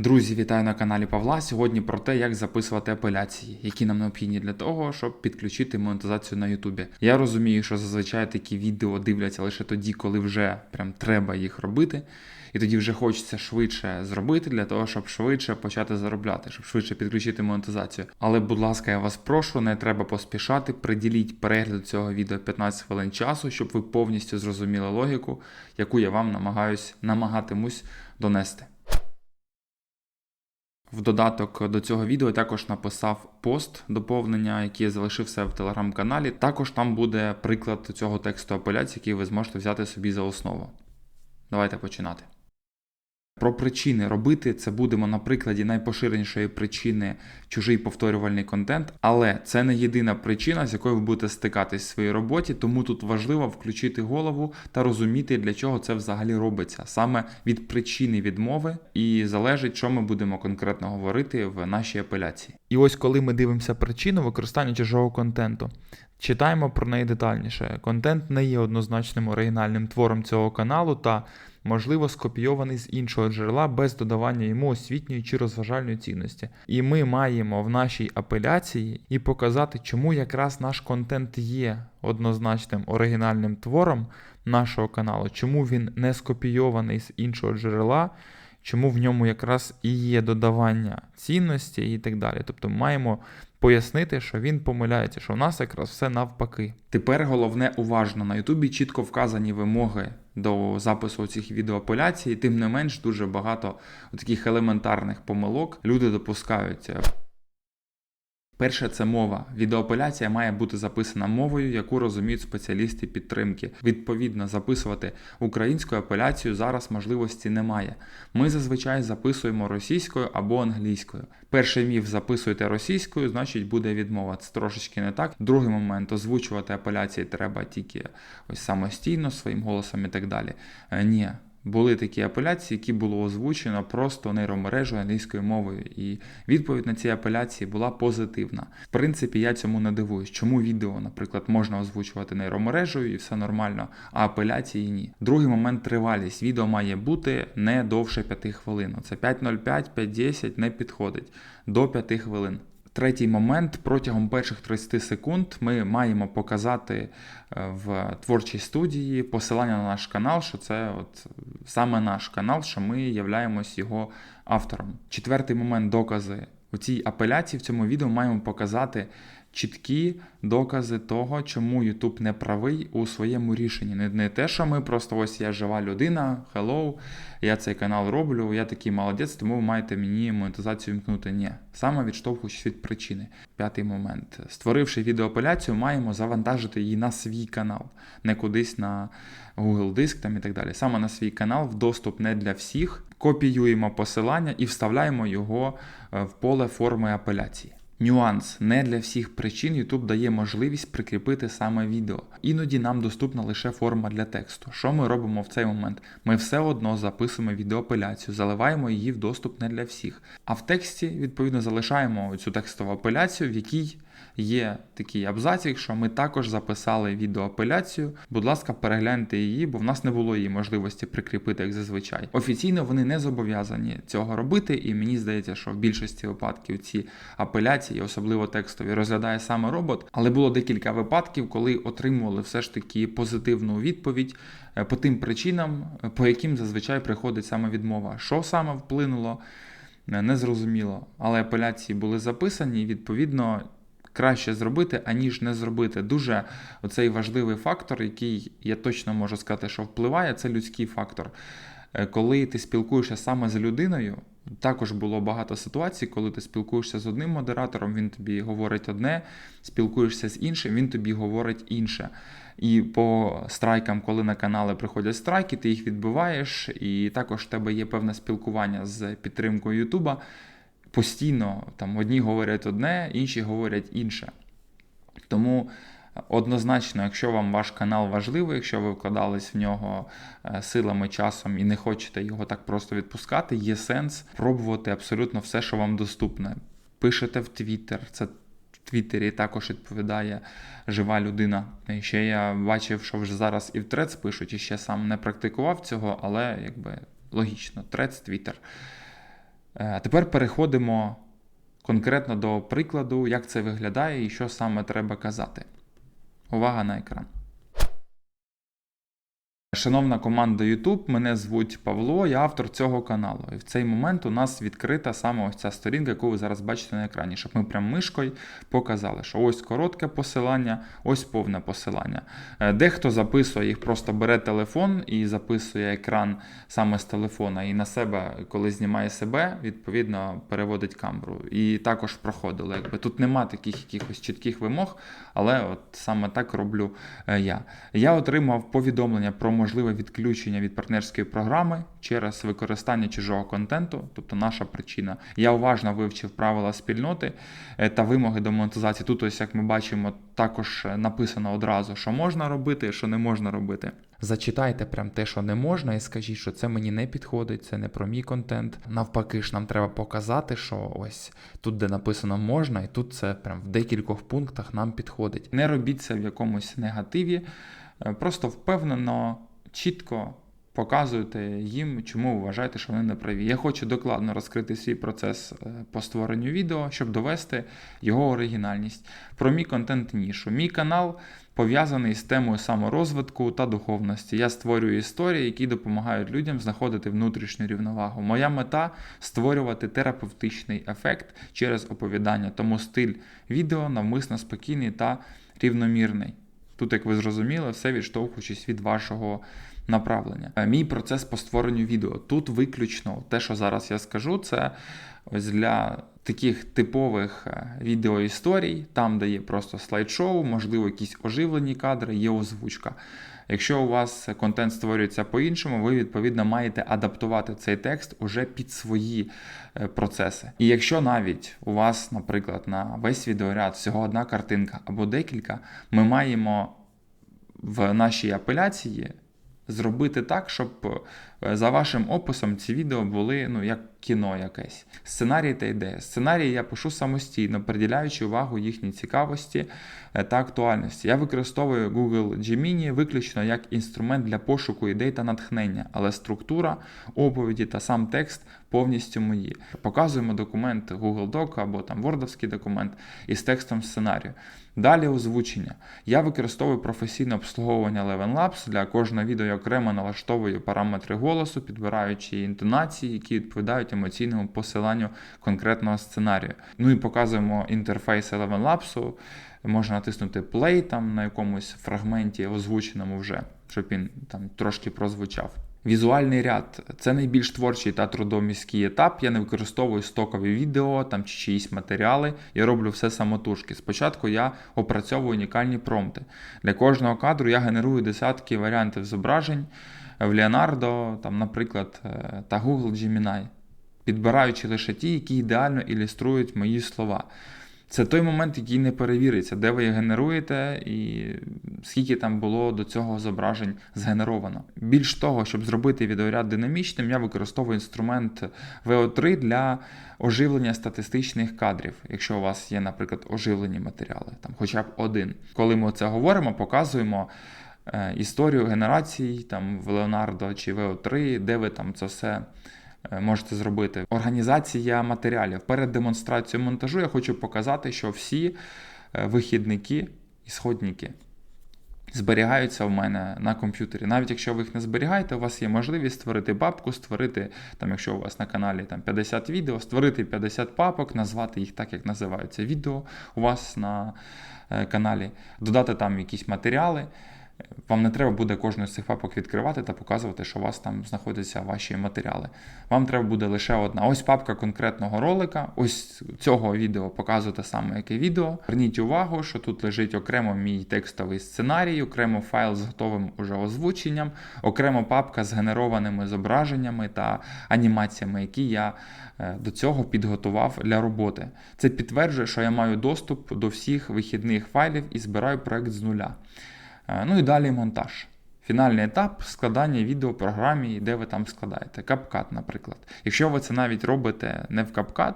Друзі, вітаю на каналі Павла. Сьогодні про те, як записувати апеляції, які нам необхідні для того, щоб підключити монетизацію на Ютубі. Я розумію, що зазвичай такі відео дивляться лише тоді, коли вже прям треба їх робити. І тоді вже хочеться швидше зробити для того, щоб швидше почати заробляти, щоб швидше підключити монетизацію. Але, будь ласка, я вас прошу, не треба поспішати. Приділіть перегляду цього відео 15 хвилин часу, щоб ви повністю зрозуміли логіку, яку я вам намагаюсь намагатимусь донести. В додаток до цього відео також написав пост доповнення, який я залишив в телеграм-каналі. Також там буде приклад цього тексту апеляції, який ви зможете взяти собі за основу. Давайте починати. Про причини робити. Це будемо на прикладі найпоширенішої причини чужий повторювальний контент, але це не єдина причина, з якою ви будете стикатись в своїй роботі, тому тут важливо включити голову та розуміти, для чого це взагалі робиться, саме від причини відмови, і залежить, що ми будемо конкретно говорити в нашій апеляції. І ось коли ми дивимося причину використання чужого контенту, читаємо про неї детальніше. Контент не є однозначним оригінальним твором цього каналу та, можливо, скопійований з іншого джерела без додавання йому освітньої чи розважальної цінності. І ми маємо в нашій апеляції і показати, чому якраз наш контент є однозначним оригінальним твором нашого каналу, чому він не скопійований з іншого джерела чому в ньому якраз і є додавання цінності і так далі. Тобто маємо пояснити, що він помиляється, що в нас якраз все навпаки. Тепер головне уважно на Ютубі чітко вказані вимоги до запису цих відеоапеляцій, тим не менш дуже багато таких елементарних помилок люди допускають. Перше це мова. Відеоапеляція має бути записана мовою, яку розуміють спеціалісти підтримки. Відповідно, записувати українську апеляцію зараз можливості немає. Ми зазвичай записуємо російською або англійською. Перший міф записуєте російською, значить буде відмова. Це трошечки не так. Другий момент озвучувати апеляції треба тільки ось самостійно своїм голосом і так далі. Е, Ні. Були такі апеляції, які було озвучено просто нейромережею англійською мовою, і відповідь на ці апеляції була позитивна. В принципі, я цьому не дивуюсь, чому відео, наприклад, можна озвучувати нейромережею і все нормально, а апеляції ні. Другий момент тривалість. Відео має бути не довше 5 хвилин. Це 5.05, 5.10 не підходить до 5 хвилин. Третій момент протягом перших 30 секунд ми маємо показати е, в творчій студії посилання на наш канал, що це от саме наш канал, що ми являємось його автором. Четвертий момент докази у цій апеляції в цьому відео маємо показати чіткі докази того, чому YouTube не правий у своєму рішенні. Не, не те, що ми просто ось я жива людина, hello, я цей канал роблю, я такий молодець, тому ви маєте мені монетизацію вмкнути. Ні, саме відштовхуючись від причини. П'ятий момент. Створивши відеоапеляцію, маємо завантажити її на свій канал, не кудись на Google Диск там і так далі. Саме на свій канал в доступ не для всіх. Копіюємо посилання і вставляємо його е, в поле форми апеляції. Нюанс не для всіх причин YouTube дає можливість прикріпити саме відео. Іноді нам доступна лише форма для тексту. Що ми робимо в цей момент? Ми все одно записуємо відеоапеляцію, заливаємо її в доступ не для всіх. А в тексті, відповідно, залишаємо цю текстову апеляцію, в якій є такий абзацик, що ми також записали відеоапеляцію. Будь ласка, перегляньте її, бо в нас не було її можливості прикріпити, як зазвичай. Офіційно вони не зобов'язані цього робити, і мені здається, що в більшості випадків ці апеляції, особливо текстові, розглядає саме робот. Але було декілька випадків, коли отримували все ж таки позитивну відповідь е, по тим причинам, е, по яким зазвичай приходить саме відмова. Що саме вплинуло, е, не зрозуміло. Але апеляції були записані, і відповідно краще зробити, аніж не зробити. Дуже оцей важливий фактор, який я точно можу сказати, що впливає, це людський фактор. Е, Коли ти спілкуєшся саме з людиною, також було багато ситуацій, коли ти спілкуєшся з одним модератором, він тобі говорить одне, спілкуєшся з іншим, він тобі говорить інше. І по страйкам, коли на канали приходять страйки, ти їх відбиваєш, і також в тебе є певне спілкування з підтримкою Ютуба постійно там одні говорять одне, інші говорять інше. Тому однозначно, якщо вам ваш канал важливий, якщо ви вкладались в нього е, силами, часом і не хочете його так просто відпускати, є сенс пробувати абсолютно все, що вам доступне. Пишете в Твіттер, це в Твіттері також відповідає жива людина. Ще я бачив, що вже зараз і в Трец пишуть, і ще сам не практикував цього, але якби логічно, Трец, Твіттер. Е, А тепер переходимо конкретно до прикладу, як це виглядає і що саме треба казати. Увага на екран. Шановна команда YouTube, мене звуть Павло, я автор цього каналу. І в цей момент у нас відкрита саме ось ця сторінка, яку ви зараз бачите на екрані, щоб ми прям мишкою показали, що ось коротке посилання, ось повне посилання. Е, Дехто записує їх, просто бере телефон і записує екран саме з телефона, і на себе, коли знімає себе, відповідно переводить камеру. І також проходило. Якби тут нема таких якихось чітких вимог, але от саме так роблю е, я. Я отримав повідомлення про можливе відключення від партнерської програми через використання чужого контенту, тобто наша причина. Я уважно вивчив правила спільноти е, та вимоги до монетизації. Тут, ось як ми бачимо, також написано одразу, що можна робити, що не можна робити. Зачитайте прям те, що не можна, і скажіть, що це мені не підходить, це не про мій контент. Навпаки ж нам треба показати, що ось тут, де написано можна, і тут це прям в декількох пунктах нам підходить. Не робіть це в якомусь негативі, е, просто впевнено, чітко. Показуєте їм, чому ви вважаєте, що вони не праві. Я хочу докладно розкрити свій процес е, по створенню відео, щоб довести його оригінальність. Про мій контент нішу. Мій канал пов'язаний з темою саморозвитку та духовності. Я створюю історії, які допомагають людям знаходити внутрішню рівновагу. Моя мета створювати терапевтичний ефект через оповідання, тому стиль відео навмисно спокійний та рівномірний. Тут, як ви зрозуміли, все відштовхуючись від вашого направлення. Е, Мій процес по створенню відео. Тут виключно те, що зараз я скажу, це ось для таких типових е, відеоісторій, там, де є просто слайд-шоу, можливо, якісь оживлені кадри, є озвучка. Якщо у вас контент створюється по-іншому, ви відповідно маєте адаптувати цей текст уже під свої е, процеси. І якщо навіть у вас, наприклад, на весь відеоряд всього одна картинка або декілька, ми маємо в нашій апеляції зробити так, щоб е, за вашим описом ці відео були ну, як кіно якесь. Сценарій та ідея. Сценарії я пишу самостійно, приділяючи увагу їхній цікавості е, та актуальності. Я використовую Google Gemini виключно як інструмент для пошуку ідей та натхнення, але структура оповіді та сам текст повністю мої. Показуємо документ Google Doc або там Wordовський документ із текстом сценарію. Далі озвучення. Я використовую професійне обслуговування Eleven Labs. Для кожного відео я окремо налаштовую параметри голосу, підбираючи інтонації, які відповідають емоційному посиланню конкретного сценарію. Ну і показуємо інтерфейс Eleven Labs. Можна натиснути play там на якомусь фрагменті озвученому вже, щоб він там трошки прозвучав. Візуальний ряд це найбільш творчий та трудоміський етап. Я не використовую стокові відео там чи чиїсь матеріали. Я роблю все самотужки. Спочатку я опрацьовую унікальні промпти. Для кожного кадру я генерую десятки варіантів зображень в Leonardo, там, наприклад, е, та Google Gemini, підбираючи лише ті, які ідеально ілюструють мої слова. Це той момент, який не перевіриться, де ви генеруєте і скільки там було до цього зображень згенеровано. Більш того, щоб зробити відеоряд динамічним, я використовую інструмент VO3 для оживлення статистичних кадрів, якщо у вас є, наприклад, оживлені матеріали, там хоча б один. Коли ми це говоримо, показуємо. е, Історію генерацій там в Leonardo чи VO3, де ви там це все можете зробити. Організація матеріалів. Перед демонстрацією монтажу я хочу показати, що всі е, вихідники і сходники зберігаються в мене на комп'ютері. Навіть якщо ви їх не зберігаєте, у вас є можливість створити папку, створити, там, якщо у вас на каналі там 50 відео, створити 50 папок, назвати їх так, як називаються відео у вас на е, каналі, додати там якісь матеріали. Вам не треба буде кожну з цих папок відкривати та показувати, що у вас там знаходяться ваші матеріали. Вам треба буде лише одна. Ось папка конкретного ролика. Ось цього відео показуєте саме яке відео. Зверніть увагу, що тут лежить окремо мій текстовий сценарій, окремо файл з готовим уже озвученням, окремо папка з генерованими зображеннями та анімаціями, які я е, до цього підготував для роботи. Це підтверджує, що я маю доступ до всіх вихідних файлів і збираю проект з нуля. Е, Ну і далі монтаж. Фінальний етап складання відео програмі, де ви там складаєте. CapCut, наприклад. Якщо ви це навіть робите не в CapCut,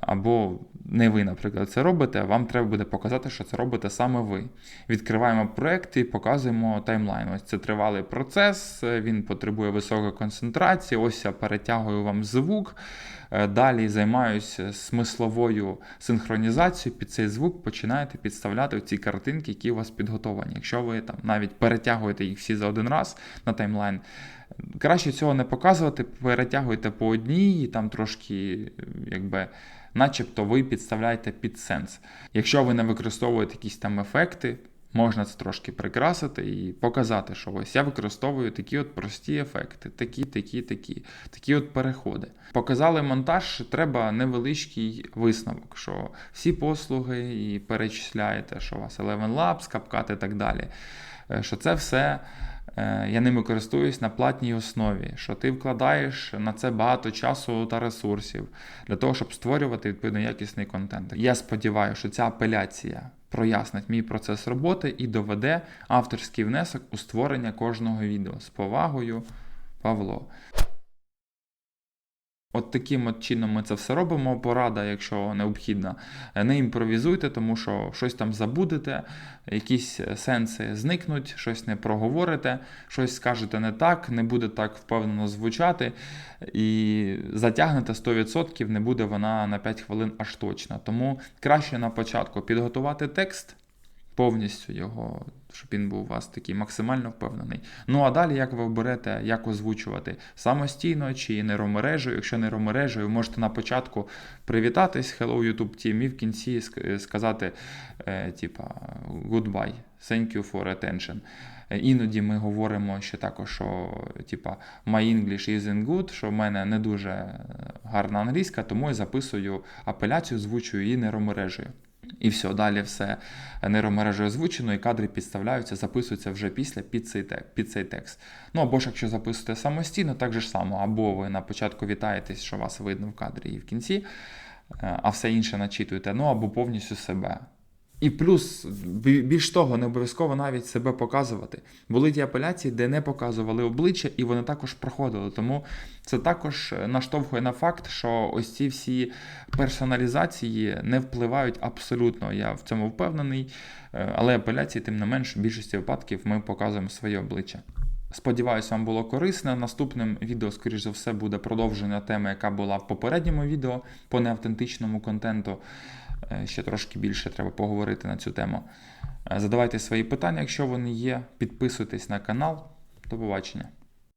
або не ви, наприклад, це робите, вам треба буде показати, що це робите саме ви. Відкриваємо проект і показуємо таймлайн. Ось це тривалий процес, він потребує високої концентрації. Ось я перетягую вам звук. Е, Далі займаюся смисловою синхронізацією. Під цей звук починаєте підставляти ці картинки, які у вас підготовані. Якщо ви там навіть перетягуєте їх всі за один раз на таймлайн, краще цього не показувати, перетягуйте по одній, і там трошки, якби. Начебто ви підставляєте під сенс. Якщо ви не використовуєте якісь там ефекти, можна це трошки прикрасити і показати, що ось я використовую такі от прості ефекти, такі, такі, такі, такі от переходи. Показали монтаж, треба невеличкий висновок, що всі послуги і перечисляєте, що у вас Eleven Labs, CapCut і так далі. Е, Що це все я ними користуюсь на платній основі, що ти вкладаєш на це багато часу та ресурсів для того, щоб створювати відповідно якісний контент. Я сподіваюся, що ця апеляція прояснить мій процес роботи і доведе авторський внесок у створення кожного відео з повагою, Павло. От таким от чином ми це все робимо. Порада, якщо необхідна, не імпровізуйте, тому що щось там забудете, якісь сенси зникнуть, щось не проговорите, щось скажете не так, не буде так впевнено звучати, і затягнете 100%, не буде вона на 5 хвилин аж точно. Тому краще на початку підготувати текст. Повністю його, щоб він був у вас такий максимально впевнений. Ну а далі, як ви оберете, як озвучувати самостійно чи нейромережею. Якщо нейромережею, можете на початку привітатись Hello YouTube Team і в кінці сказати, е, типа goodbye, thank you for attention. Е, Іноді ми говоримо ще також, що типа my English isn't good, що в мене не дуже гарна англійська, тому я записую апеляцію, звучую її нейромережею. І все, далі все нейромережею озвучено, і кадри підставляються, записуються вже після під цей, тек, під цей текст. Ну або ж якщо записуєте самостійно, так же ж само, або ви на початку вітаєтесь, що вас видно в кадрі і в кінці, е, а все інше начитуєте, ну або повністю себе. І плюс, більш того, не обов'язково навіть себе показувати. Були ті апеляції, де не показували обличчя, і вони також проходили. Тому це також наштовхує на факт, що ось ці всі персоналізації не впливають абсолютно. Я в цьому впевнений. Е, Але апеляції, тим не менш, в більшості випадків ми показуємо своє обличчя. Сподіваюсь, вам було корисно. Наступним відео, скоріш за все, буде продовження теми, яка була в попередньому відео по неавтентичному контенту. Е, Ще трошки більше треба поговорити на цю тему. Е, Задавайте свої питання, якщо вони є. Підписуйтесь на канал. До побачення.